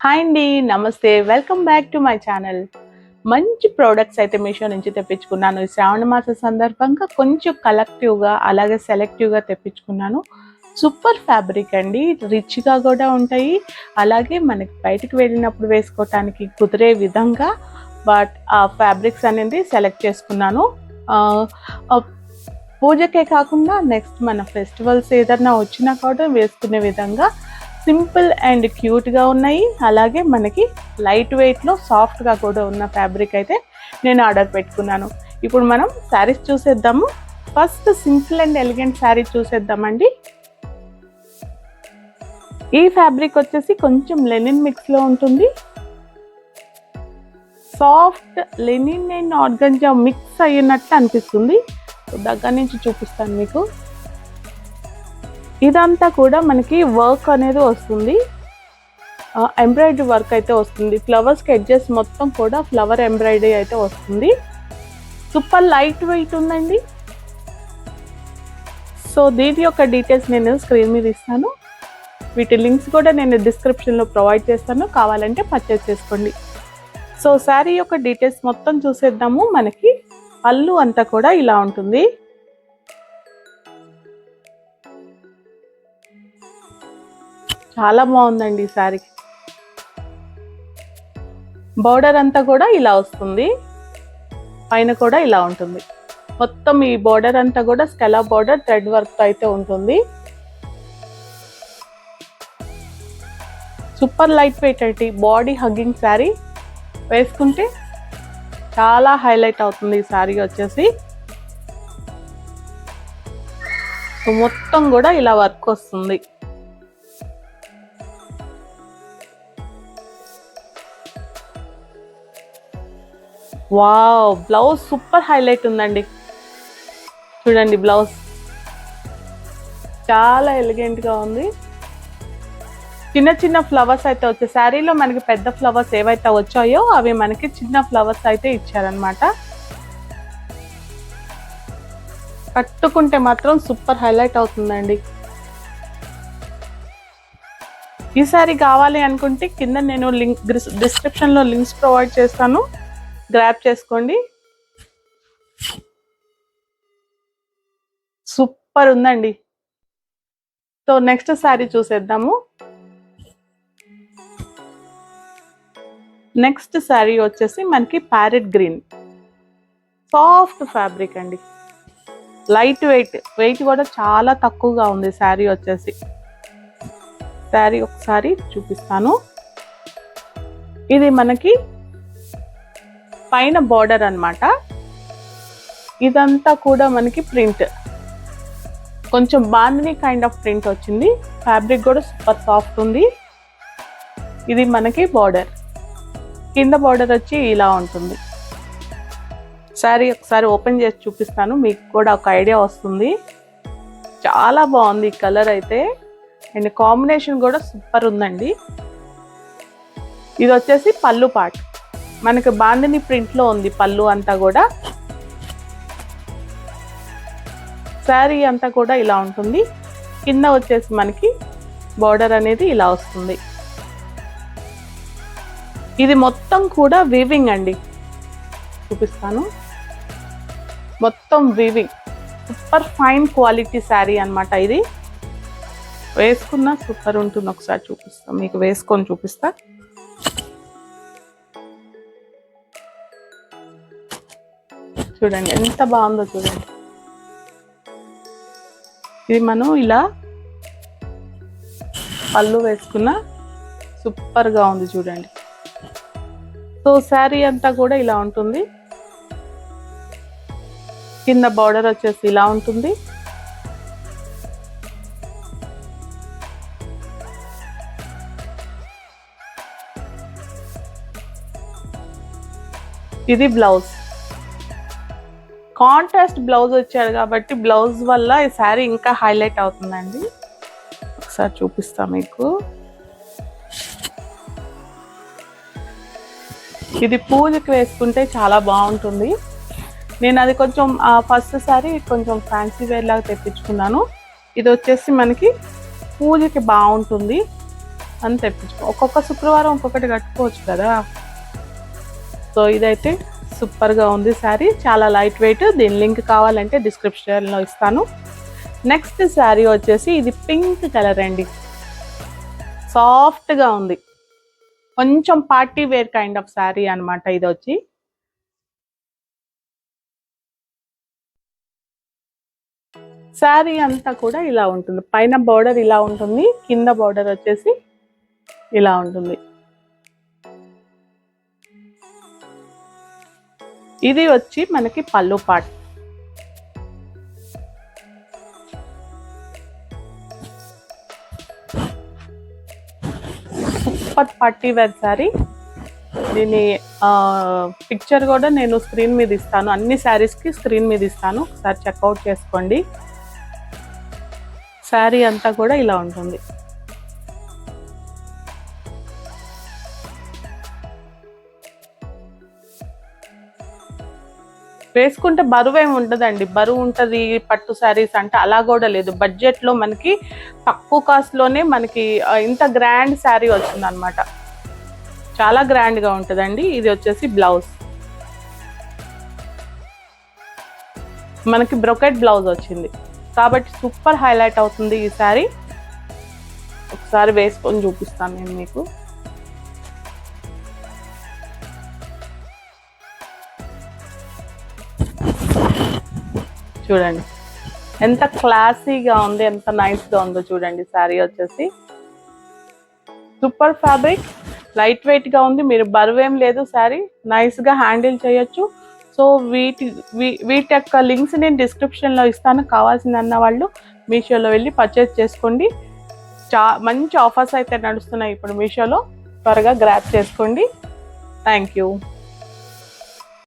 Hi అండి నమస్తే. Welcome back to my channel మంచి ప్రోడక్ట్స్ అయితే మీషో నుంచి తెప్పించుకున్నాను. ఈ శ్రావణ మాస సందర్భంగా కొంచెం కలెక్టివ్గా అలాగే సెలెక్టివ్గా తెప్పించుకున్నాను. సూపర్ ఫ్యాబ్రిక్ అండి. రిచ్గా కూడా ఉంటాయి. అలాగే మనకి బయటికి వెళ్ళినప్పుడు వేసుకోవటానికి కుదిరే విధంగా బట్ ఆ ఫ్యాబ్రిక్స్ అనేది సెలెక్ట్ చేసుకున్నాను. పూజకే కాకుండా నెక్స్ట్ మన ఫెస్టివల్స్ ఏదైనా వచ్చినా కూడా వేసుకునే విధంగా సింపుల్ అండ్ క్యూట్గా ఉన్నాయి. అలాగే మనకి లైట్ వెయిట్లో సాఫ్ట్గా కూడా ఉన్న ఫ్యాబ్రిక్ అయితే నేను ఆర్డర్ పెట్టుకున్నాను. ఇప్పుడు మనం శారీస్ చూసేద్దాము. First simple and elegant sari చూసేద్దామండి. ఈ ఫ్యాబ్రిక్ వచ్చేసి కొంచెం లెనిన్ మిక్స్లో ఉంటుంది. Soft linen and organza mix అయినట్టు అనిపిస్తుంది. దగ్గర నుంచి చూపిస్తాను మీకు. ఇదంతా కూడా మనకి వర్క్ అనేది వస్తుంది. ఎంబ్రాయిడరీ వర్క్ అయితే వస్తుంది. ఫ్లవర్స్ ఎడ్జెస్ మొత్తం కూడా ఫ్లవర్ ఎంబ్రాయిడరీ అయితే వస్తుంది. సూపర్ లైట్ వెయిట్ ఉందండి. సో దీని యొక్క డీటెయిల్స్ నేను స్క్రీన్ మీద ఇస్తాను. వీటి లింక్స్ కూడా నేను డిస్క్రిప్షన్లో ప్రొవైడ్ చేస్తాను. కావాలంటే పర్చేస్ చేసుకోండి. సో శారీ యొక్క డీటెయిల్స్ మొత్తం చూసేద్దాము. మనకి పళ్ళు అంతా కూడా ఇలా ఉంటుంది. చాలా బాగుందండి ఈ శారీ. బార్డర్ అంతా కూడా ఇలా వస్తుంది. పైన కూడా ఇలా ఉంటుంది. మొత్తం ఈ బార్డర్ అంతా కూడా స్కెలా బార్డర్ థ్రెడ్ వర్క్ అయితే ఉంటుంది. సూపర్ లైట్ వెయిట్ అండి. Body hugging sari. వేసుకుంటే చాలా హైలైట్ అవుతుంది ఈ శారీ వచ్చేసి. మొత్తం కూడా ఇలా వర్క్ వస్తుంది. వావ్ బ్లౌజ్ సూపర్ హైలైట్ ఉందండి. చూడండి బ్లౌజ్. చాలా ఎలిగెంట్గా ఉంది. చిన్న చిన్న ఫ్లవర్స్ అయితే వచ్చే శారీలో మనకి పెద్ద ఫ్లవర్స్ ఏవైతే వచ్చాయో అవి మనకి చిన్న ఫ్లవర్స్ అయితే ఇచ్చారనమాట కట్టుకుంటే మాత్రం సూపర్ హైలైట్ అవుతుందండి. ఈ సారీ కావాలి అనుకుంటే కింద నేను లింక్ డిస్క్రిప్షన్లో లింక్స్ ప్రొవైడ్ చేస్తాను. గ్రాప్ చేసుకోండి. సూపర్ ఉందండి. సో నెక్స్ట్ శారీ చూసేద్దాము. నెక్స్ట్ శారీ వచ్చేసి మనకి ప్యారెట్ గ్రీన్ సాఫ్ట్ ఫ్యాబ్రిక్ అండి. లైట్ వెయిట్ వెయిట్ కూడా చాలా తక్కువగా ఉంది శారీ వచ్చేసి. శారీ ఒకసారి చూపిస్తాను. ఇది మనకి పైన బార్డర్ అనమాట ఇదంతా కూడా మనకి ప్రింట్ కొంచెం బాందిని కైండ్ ఆఫ్ ప్రింట్ వచ్చింది. ఫ్యాబ్రిక్ కూడా సూపర్ సాఫ్ట్ ఉంది. ఇది మనకి బార్డర్ కింద బార్డర్ వచ్చి ఇలా ఉంటుంది. శారీ ఒకసారి ఓపెన్ చేసి చూపిస్తాను. మీకు కూడా ఒక ఐడియా వస్తుంది. చాలా బాగుంది కలర్ అయితే. అండ్ కాంబినేషన్ కూడా సూపర్ ఉందండి. ఇది వచ్చేసి పళ్ళు పాట్ మనకు బాందిని ప్రింట్లో ఉంది పళ్ళు అంతా కూడా. శారీ అంతా కూడా ఇలా ఉంటుంది. కింద వచ్చేసి మనకి బార్డర్ అనేది ఇలా వస్తుంది. ఇది మొత్తం కూడా వీవింగ్ అండి. చూపిస్తాను. మొత్తం weaving super fine quality sari అన్నమాట ఇది. వేసుకున్నా సూపర్ ఉంటుంది. ఒకసారి చూపిస్తాను మీకు వేసుకొని చూపిస్తా. చూడండి ఎంత బాగుందో చూడండి. ఇది మనం ఇలా పళ్ళు వేసుకున్న సూపర్గా ఉంది చూడండి. సో శారీ అంతా కూడా ఇలా ఉంటుంది. కింద బార్డర్ వచ్చేసి ఇలా ఉంటుంది. ఇది బ్లౌజ్. కాంట్రాస్ట్ బ్లౌజ్ వచ్చాడు కాబట్టి బ్లౌజ్ వల్ల ఈ శారీ ఇంకా హైలైట్ అవుతుందండి. ఒకసారి చూపిస్తా మీకు. ఇది పూజకి వేసుకుంటే చాలా బాగుంటుంది. నేను అది కొంచెం ఫస్ట్ సారి కొంచెం ఫ్యాన్సీ వేర్ లాగా తెప్పించుకున్నాను. ఇది వచ్చేసి మనకి పూజకి బాగుంటుంది అని తెప్పించుకో ఒక్కొక్క శుక్రవారం ఒక్కొక్కటి కట్టుకోవచ్చు కదా. సో ఇదైతే సూపర్గా ఉంది శారీ. చాలా లైట్ వెయిట్ దీని లింక్ కావాలంటే డిస్క్రిప్షన్లో ఇస్తాను. నెక్స్ట్ శారీ వచ్చేసి ఇది పింక్ కలర్ అండి. సాఫ్ట్గా ఉంది. కొంచెం party wear kind of sari అన్నమాట ఇది వచ్చి. శారీ అంతా కూడా ఇలా ఉంటుంది. పైన బార్డర్ ఇలా ఉంటుంది. కింద బార్డర్ వచ్చేసి ఇలా ఉంటుంది. ఇది వచ్చి మనకి పళ్ళు pot. Super party wear sari. దీని పిక్చర్ కూడా నేను స్క్రీన్ మీద ఇస్తాను. అన్ని శారీస్కి స్క్రీన్ మీద ఇస్తాను. ఒకసారి చెక్అవుట్ చేసుకోండి. శారీ అంతా కూడా ఇలా ఉంటుంది. వేసుకుంటే బరువు ఏమి ఉండదండి. బరువు ఉంటుంది పట్టు శారీస్ అంటే అలా కూడా లేదు. బడ్జెట్లో మనకి తక్కువ కాస్ట్లోనే మనకి ఇంత గ్రాండ్ శారీ వచ్చిందనమాట చాలా గ్రాండ్గా ఉంటుందండి. ఇది వచ్చేసి బ్లౌజ్. మనకి బ్రొకెట్ బ్లౌజ్ వచ్చింది. కాబట్టి సూపర్ హైలైట్ అవుతుంది ఈ శారీ. ఒకసారి వేసుకొని చూపిస్తాను నేను మీకు. చూడండి. ఎంత క్లాసీగా ఉంది ఎంత నైస్గా ఉందో చూడండి శారీ వచ్చేసి. సూపర్ ఫ్యాబ్రిక్ లైట్ వెయిట్గా ఉంది మీరు బరువేం లేదు శారీ నైస్గా హ్యాండిల్ చేయొచ్చు. సో వీటి వీ- వీటి యొక్క లింక్స్ నేను డిస్క్రిప్షన్లో ఇస్తాను కావాల్సిందన్న వాళ్ళు మీషోలో వెళ్ళి పర్చేస్ చేసుకోండి. చా మంచి ఆఫర్స్ అయితే నడుస్తున్నాయి ఇప్పుడు మీషోలో త్వరగా గ్రాప్ చేసుకోండి. Thank you